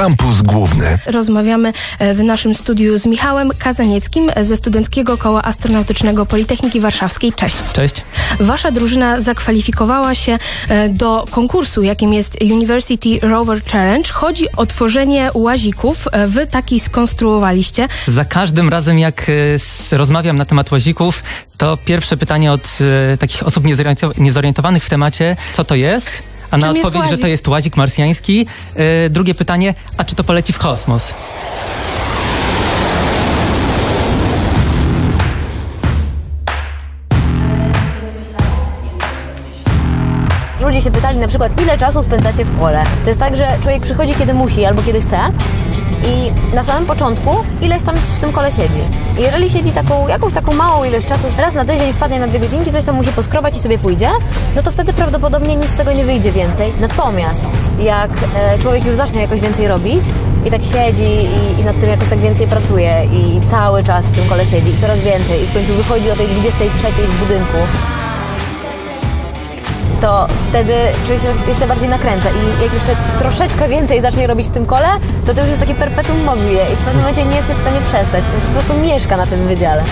Kampus Główny. Rozmawiamy e, w naszym studiu z Michałem Kazanieckim ze Studenckiego Koła Astronautycznego Politechniki Warszawskiej. Cześć. Cześć. Wasza drużyna zakwalifikowała się e, do konkursu, jakim jest University Rover Challenge. Chodzi o tworzenie łazików. E, Wy taki skonstruowaliście. Za każdym razem, jak rozmawiam na temat łazików, to pierwsze pytanie od takich osób niezoriento- niezorientowanych w temacie, co to jest? A na odpowiedź, że to jest łazik marsjański. E, drugie pytanie, a czy to poleci w kosmos? Ludzie się pytali na przykład, ile czasu spędzacie w kole. To jest tak, że człowiek przychodzi kiedy musi albo kiedy chce i na samym początku ileś tam w tym kole siedzi. I jeżeli siedzi taką, jakąś taką małą ilość czasu, raz na tydzień wpadnie na dwie godzinki, coś tam musi poskrobać i sobie pójdzie, no to wtedy prawdopodobnie nic z tego nie wyjdzie więcej. Natomiast jak e, człowiek już zacznie jakoś więcej robić i tak siedzi i, i nad tym jakoś tak więcej pracuje i cały czas w tym kole siedzi i coraz więcej i w końcu wychodzi o tej 23 z budynku, to wtedy człowiek się jeszcze bardziej nakręca i jak już się troszeczkę więcej zacznie robić w tym kole, to to już jest takie perpetuum mobile i w pewnym momencie nie jest się w stanie przestać, to się po prostu mieszka na tym wydziale.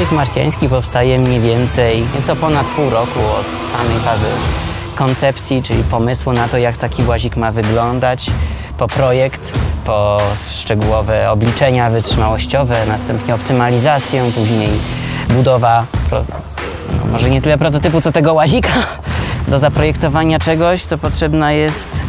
Łazik marsjański powstaje mniej więcej nieco ponad pół roku od samej fazy koncepcji, czyli pomysłu na to, jak taki łazik ma wyglądać, po projekt, po szczegółowe obliczenia wytrzymałościowe, następnie optymalizację, później budowa, no może nie tyle prototypu, co tego łazika. Do zaprojektowania czegoś, to potrzebna jest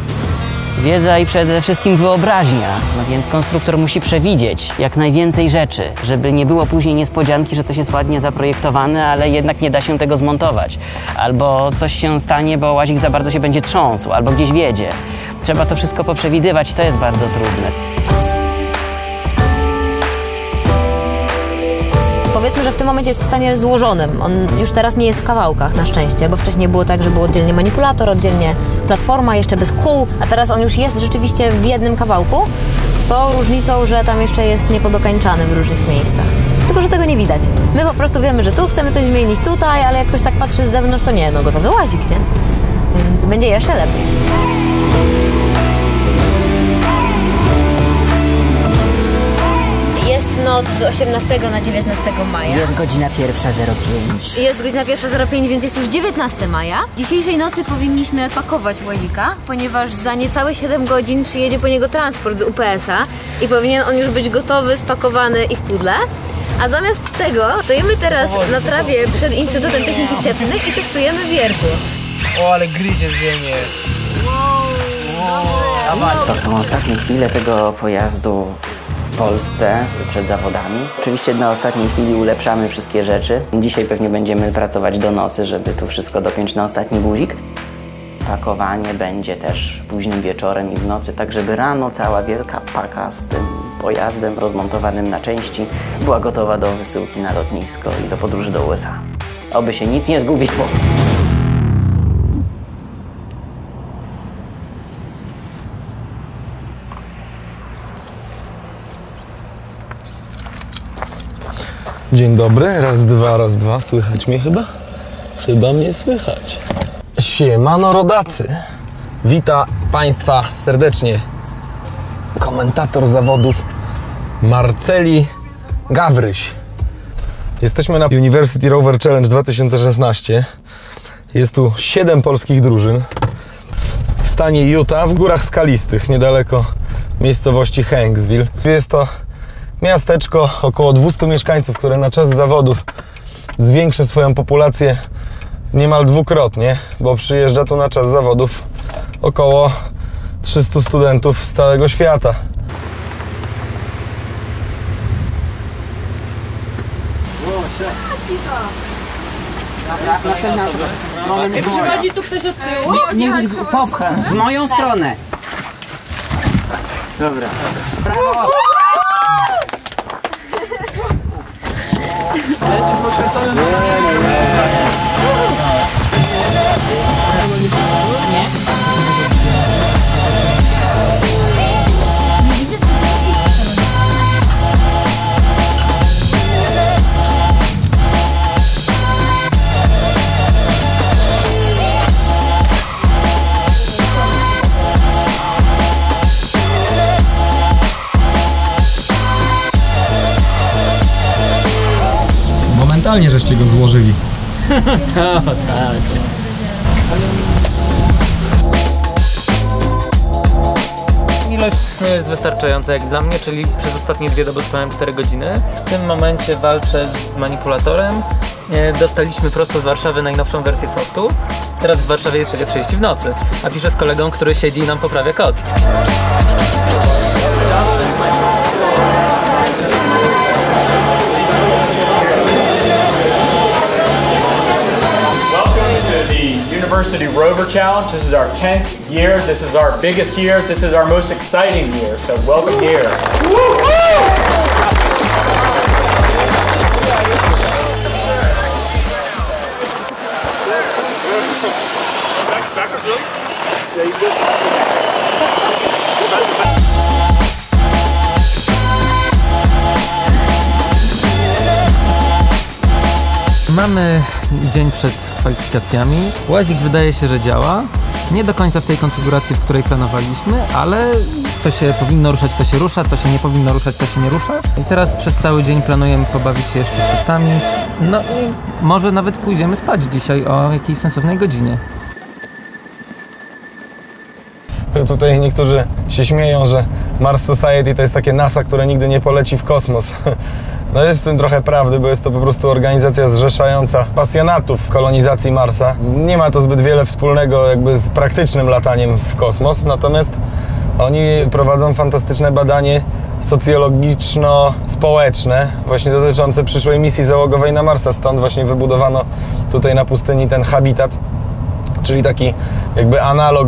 Wiedza i przede wszystkim wyobraźnia. No więc konstruktor musi przewidzieć jak najwięcej rzeczy, żeby nie było później niespodzianki, że coś jest ładnie zaprojektowane, ale jednak nie da się tego zmontować. Albo coś się stanie, bo łazik za bardzo się będzie trząsł, albo gdzieś wiedzie. Trzeba to wszystko poprzewidywać, to jest bardzo trudne. Powiedzmy, że w tym momencie jest w stanie złożonym. On już teraz nie jest w kawałkach, na szczęście, bo wcześniej było tak, że był oddzielnie manipulator, oddzielnie platforma, jeszcze bez kół, a teraz on już jest rzeczywiście w jednym kawałku, z tą różnicą, że tam jeszcze jest niepodokańczany w różnych miejscach. Tylko, że tego nie widać. My po prostu wiemy, że tu chcemy coś zmienić tutaj, ale jak ktoś tak patrzy z zewnątrz, to nie, no gotowy łazik, nie? Więc będzie jeszcze lepiej. Noc z 18 na 19 maja. Jest godzina pierwsza 05. Jest godzina 1.05, więc jest już 19 maja. Dzisiejszej nocy powinniśmy pakować łazika, ponieważ za niecałe 7 godzin przyjedzie po niego transport z UPS-a i powinien on już być gotowy, spakowany i w pudle. A zamiast tego stoimy teraz na trawie przed Instytutem Techniki Cieplnych i testujemy wiertło. O, ale gryzie ziemię. To są ostatnie chwile tego pojazdu w Polsce przed zawodami. Oczywiście na ostatniej chwili ulepszamy wszystkie rzeczy. Dzisiaj pewnie będziemy pracować do nocy, żeby to wszystko dopiąć na ostatni guzik. Pakowanie będzie też późnym wieczorem i w nocy, tak żeby rano cała wielka paka z tym pojazdem rozmontowanym na części była gotowa do wysyłki na lotnisko i do podróży do USA. Oby się nic nie zgubiło. Dzień dobry, raz, dwa, raz, dwa. Słychać mnie chyba? Chyba mnie słychać. Siemano rodacy. Wita Państwa serdecznie komentator zawodów Marceli Gawryś. Jesteśmy na University Rover Challenge 2016. Jest tu 7 polskich drużyn w stanie Utah, w górach skalistych, niedaleko miejscowości Hanksville. Jest to miasteczko, około 200 mieszkańców, które na czas zawodów zwiększy swoją populację niemal dwukrotnie, bo przyjeżdża tu na czas zawodów około 300 studentów z całego świata. Przychodzi tu ktoś od tyłu? Nie, popcham w moją stronę. Dobra. Brawo. grande é. protetor. Kapitalnie żeście go złożyli. Ilość snu jest wystarczająca jak dla mnie, czyli przez ostatnie dwie doby spałem 4 godziny. W tym momencie walczę z manipulatorem. E, Dostaliśmy prosto z Warszawy najnowszą wersję softu. Teraz w Warszawie jest 3.30 w nocy, a piszę z kolegą, który siedzi i nam poprawia kod. University Rover Challenge. This is our 10th year. This is our biggest year. This is our most exciting year. So welcome here. Mamy dzień przed kwalifikacjami. Łazik wydaje się, że działa. Nie do końca w tej konfiguracji, w której planowaliśmy, ale co się powinno ruszać, to się rusza, co się nie powinno ruszać, to się nie rusza. I teraz przez cały dzień planujemy pobawić się jeszcze testami. No i może nawet pójdziemy spać dzisiaj o jakiejś sensownej godzinie. Tutaj niektórzy się śmieją, że Mars Society to jest takie NASA, które nigdy nie poleci w kosmos. No jest w tym trochę prawdy, bo jest to po prostu organizacja zrzeszająca pasjonatów kolonizacji Marsa. Nie ma to zbyt wiele wspólnego jakby z praktycznym lataniem w kosmos, natomiast oni prowadzą fantastyczne badanie socjologiczno-społeczne, właśnie dotyczące przyszłej misji załogowej na Marsa. Stąd właśnie wybudowano tutaj na pustyni ten habitat czyli taki jakby analog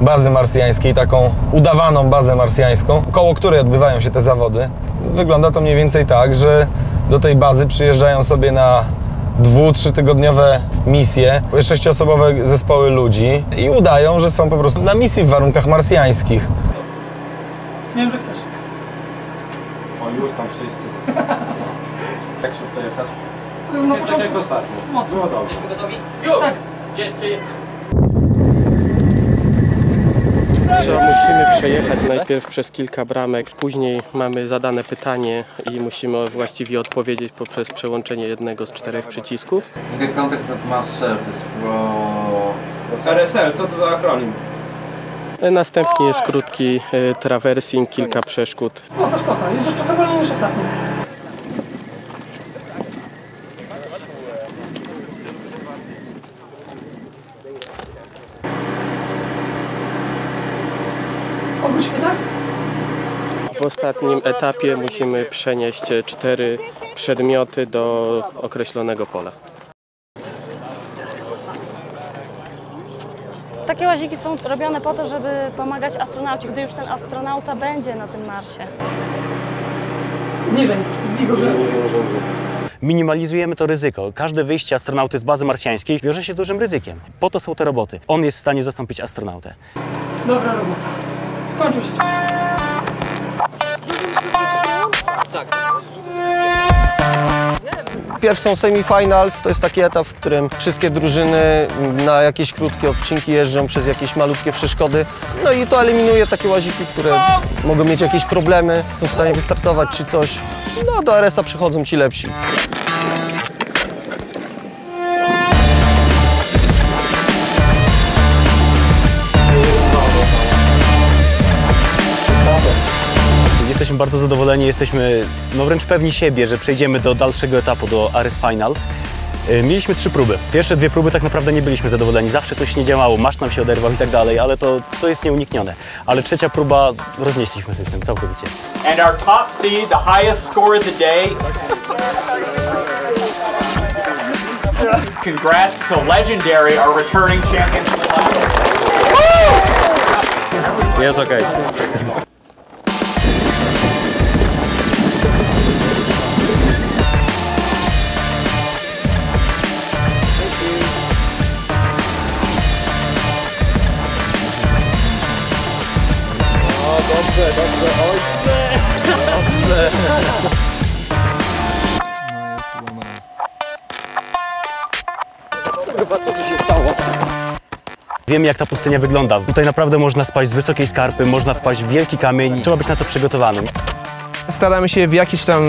bazy marsjańskiej, taką udawaną bazę marsjańską, koło której odbywają się te zawody. Wygląda to mniej więcej tak, że do tej bazy przyjeżdżają sobie na dwu, trzytygodniowe misje, sześciosobowe zespoły ludzi i udają, że są po prostu na misji w warunkach marsjańskich. Nie wiem, że chcesz. O, już tam wszyscy. Jak szybko jechać? Na Tak początku jak ostatnio. mocno. Było dobrze. Tak. Że musimy przejechać najpierw przez kilka bramek, później mamy zadane pytanie i musimy właściwie odpowiedzieć poprzez przełączenie jednego z czterech przycisków. The context of mass surface pro... RSL, co to za akronim? Następnie jest krótki e, traversing, kilka przeszkód. Spoko, spoko. Jedziesz trochę wolniej niż ostatnio. Obróć mnie tak? W ostatnim etapie musimy przenieść cztery przedmioty do określonego pola. Takie łaziki są robione po to, żeby pomagać astronaucie, gdy już ten astronauta będzie na tym Marsie. Niżej. Minimalizujemy to ryzyko. Każde wyjście astronauty z bazy marsjańskiej wiąże się z dużym ryzykiem. Po to są te roboty. On jest w stanie zastąpić astronautę. Dobra robota. Skończył się czas. Pierw są semifinals, to jest taki etap, w którym wszystkie drużyny na jakieś krótkie odcinki jeżdżą przez jakieś malutkie przeszkody. No i to eliminuje takie łaziki, które mogą mieć jakieś problemy, są w stanie wystartować czy coś. No do RS-a przychodzą ci lepsi. Jesteśmy bardzo zadowoleni, jesteśmy no wręcz pewni siebie, że przejdziemy do dalszego etapu, do Ares Finals. Y, Mieliśmy trzy próby. Pierwsze dwie próby tak naprawdę nie byliśmy zadowoleni. Zawsze coś nie działało, masz nam się oderwał i tak dalej, ale to, to jest nieuniknione. Ale trzecia próba, roznieśliśmy system całkowicie. And our top seed, the highest score of the day. Congrats to Legendary, our returning champions. Jest okej. Wiemy jak ta pustynia wygląda. Tutaj naprawdę można spaść z wysokiej skarpy, można wpaść w wielki kamień. Trzeba być na to przygotowanym. Staramy się w jakimś tam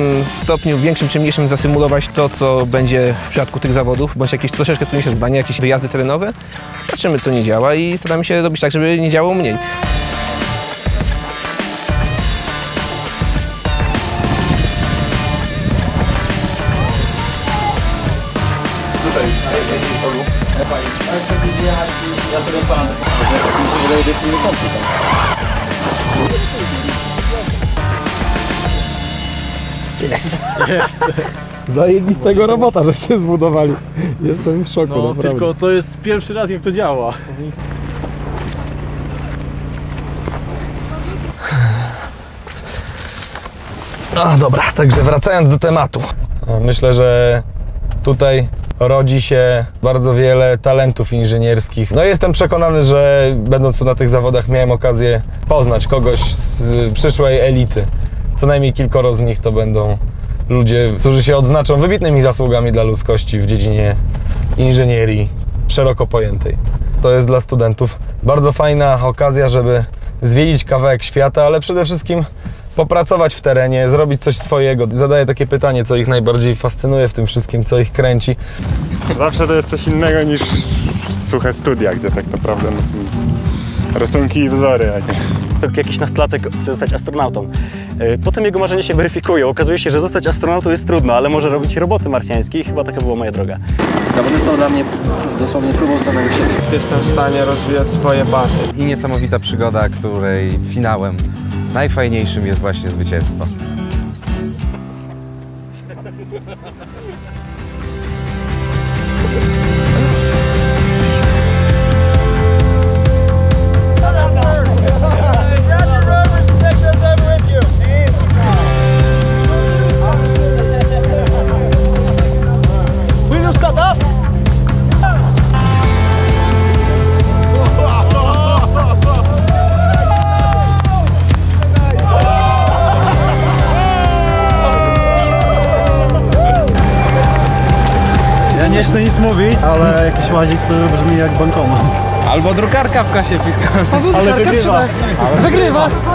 stopniu, większym czy mniejszym, zasymulować to, co będzie w przypadku tych zawodów, bądź jakieś troszeczkę trudniejsze zadania, jakieś wyjazdy terenowe. Patrzymy, co nie działa i staramy się robić tak, żeby nie działało mniej. Mi się wydaje, że jest inny komputer. Jest. Zajebistego robota, żeście zbudowali. Jestem w szoku, No, naprawdę. tylko to jest pierwszy raz, jak to działa. No dobra, także wracając do tematu. Myślę, że tutaj rodzi się bardzo wiele talentów inżynierskich. No jestem przekonany, że będąc tu na tych zawodach miałem okazję poznać kogoś z przyszłej elity. Co najmniej kilkoro z nich to będą ludzie, którzy się odznaczą wybitnymi zasługami dla ludzkości w dziedzinie inżynierii szeroko pojętej. To jest dla studentów bardzo fajna okazja, żeby zwiedzić kawałek świata, ale przede wszystkim popracować w terenie, zrobić coś swojego. Zadaję takie pytanie, co ich najbardziej fascynuje w tym wszystkim, co ich kręci. Zawsze to jest coś innego niż suche studia, gdzie tak naprawdę no, są rysunki i wzory, a nie... Jakiś nastolatek chce zostać astronautą. E, Potem jego marzenie się weryfikuje. Okazuje się, że zostać astronautą jest trudno, ale może robić roboty marsjańskie i chyba taka była moja droga. Zawody są dla mnie dosłownie próbą samego siebie. Jestem w stanie rozwijać swoje pasy. I niesamowita przygoda, której finałem najfajniejszym jest właśnie zwycięstwo. Nic mówić, ale jakiś łazik to brzmi jak bankomat. Albo drukarka w kasie fiskalnej. Ale wygrywa. Ale wygrywa. Wyniki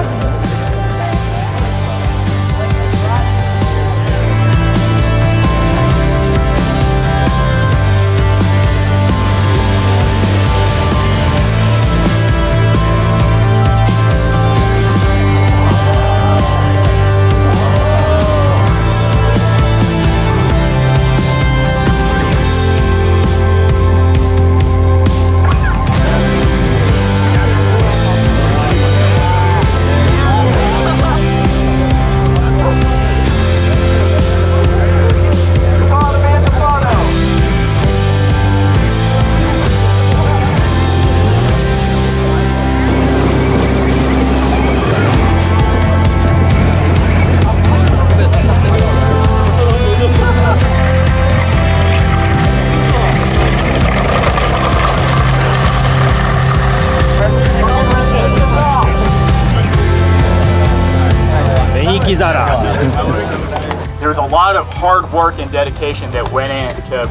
work and dedication that went in to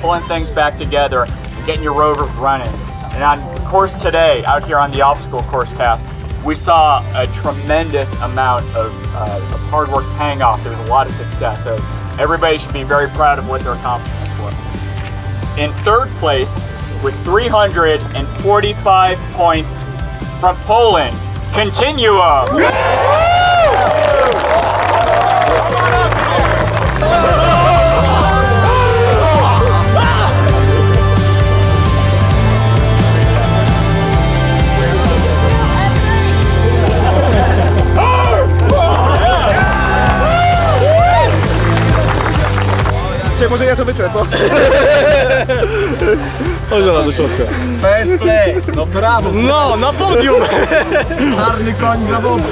pulling things back together and getting your rovers running. And on course today, out here on the obstacle course task, we saw a tremendous amount of, uh, of hard work paying off. There was a lot of success. So everybody should be very proud of what their accomplishments were. In third place, with 345 points from Poland, Continuum. Ty, może ja to wytrę, co? Chodź ona do środka. Third place, no brawo. No, na podium! Czarny koń zawodu.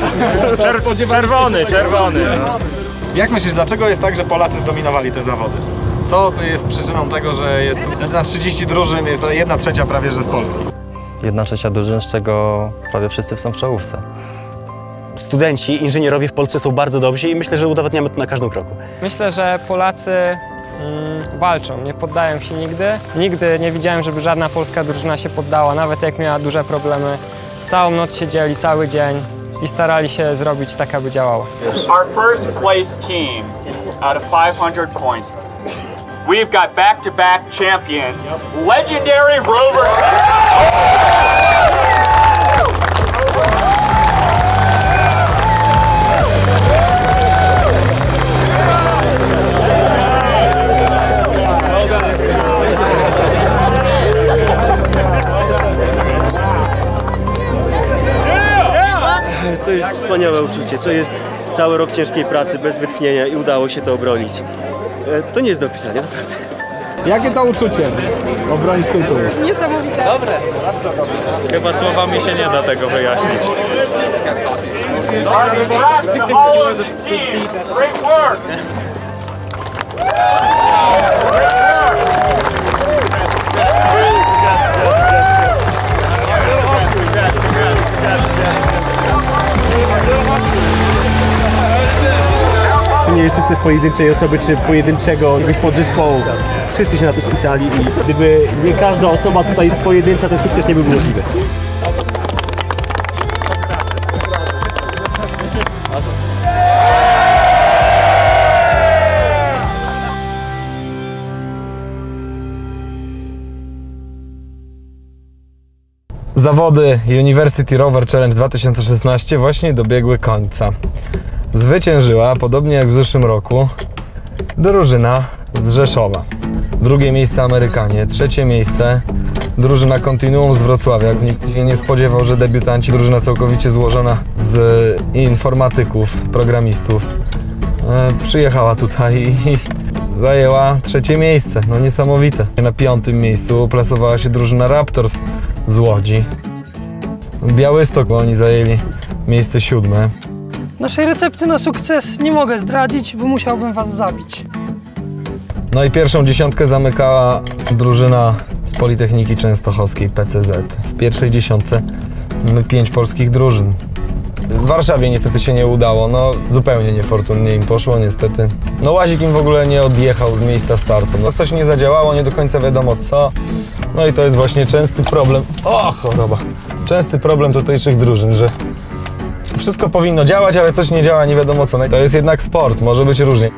Czer- czerwony, czerwony. Jak myślisz, dlaczego jest tak, że Polacy zdominowali te zawody? Co jest przyczyną tego, że jest na 30 drużyn, jest jedna trzecia prawie, że z Polski? Jedna trzecia drużyn, z czego prawie wszyscy są w czołówce. Studenci, inżynierowie w Polsce są bardzo dobrzy i myślę, że udowadniamy to na każdym kroku. Myślę, że Polacy mm, walczą, nie poddają się nigdy. Nigdy nie widziałem, żeby żadna polska drużyna się poddała, nawet jak miała duże problemy. Całą noc siedzieli, cały dzień. i starali się zrobić tak, aby działało. Our first place team out of 500 points. We've got back-to-back champions, legendary Rover. To jest wspaniałe uczucie. To jest cały rok ciężkiej pracy, bez wytchnienia i udało się to obronić. E, To nie jest do opisania, naprawdę. Jakie to uczucie? Obronić tytuł. Niesamowite. Dobre. Chyba słowami się nie da tego wyjaśnić. Great work. To nie jest sukces pojedynczej osoby czy pojedynczego jakiegoś podzespołu. Wszyscy się na to spisali i gdyby nie każda osoba tutaj jest pojedyncza, ten sukces nie byłby możliwy. Zawody University Rover Challenge 2016 właśnie dobiegły końca. Zwyciężyła, podobnie jak w zeszłym roku, drużyna z Rzeszowa. Drugie miejsce Amerykanie, trzecie miejsce drużyna Continuum z Wrocławia. Nikt się nie spodziewał, że debiutanci, drużyna całkowicie złożona z informatyków, programistów, e, przyjechała tutaj i zajęła trzecie miejsce. No niesamowite. Na piątym miejscu plasowała się drużyna Raptors z Łodzi. Białystok, oni zajęli miejsce siódme. Naszej recepty na sukces nie mogę zdradzić, bo musiałbym was zabić. No i pierwszą dziesiątkę zamykała drużyna z Politechniki Częstochowskiej PCZ. W pierwszej dziesiątce mamy pięć polskich drużyn. W Warszawie niestety się nie udało, no zupełnie niefortunnie im poszło niestety. No Łazik im w ogóle nie odjechał z miejsca startu, no coś nie zadziałało, nie do końca wiadomo co. No i to jest właśnie częsty problem, o choroba, częsty problem tutejszych drużyn, że wszystko powinno działać, ale coś nie działa, nie wiadomo co. No to jest jednak sport, może być różnie.